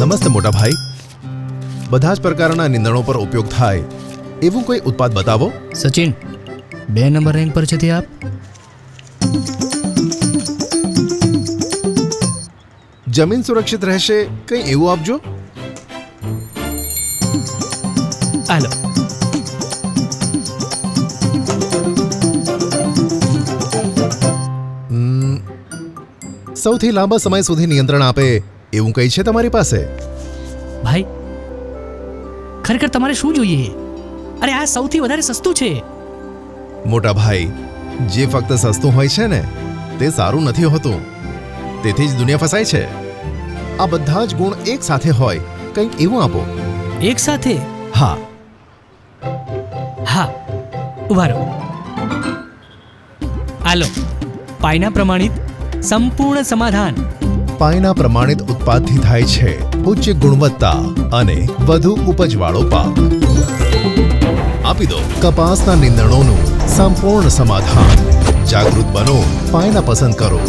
નમસ્તે મોટા ભાઈ. બધા જ પ્રકારના નિંદણો પર ઉપયોગ થાય એવું કોઈ ઉત્પાદ બતાવો? સચિન બે નંબર રેન્ક પર છે તે આપ. જમીન સુરક્ષિત રહેશે કંઈ એવું આપજો? હાલો. સૌથી લાંબા સમય સુધી નિયંત્રણ આપે એવું કંઈ છે તમારી પાસે? ભાઈ ખરેખર તમારે શું જોઈએ? અરે આ સૌથી વધારે સસ્તું છે. મોટા ભાઈ જે ફક્ત સસ્તું હોય છે ને તે સારું નથી હોતું. તેથી જ દુનિયા ફસાય છે. આ બધા જ ગુણ એક સાથે હોય કંઈક એવું આપો. એક સાથે? હા. હા. ઊભા રહો. હાલો પાયના પ્રમાણિત સંપૂર્ણ સમાધાન. પાયના પ્રમાણિત ઉત્પાદથી થાય છે ઉચ્ચ ગુણવત્તા અને વધુ ઉપજવાળો પાક. આપી દો કપાસના નિંદણોનું સંપૂર્ણ સમાધાન. જાગૃત બનો પાયના પસંદ કરો.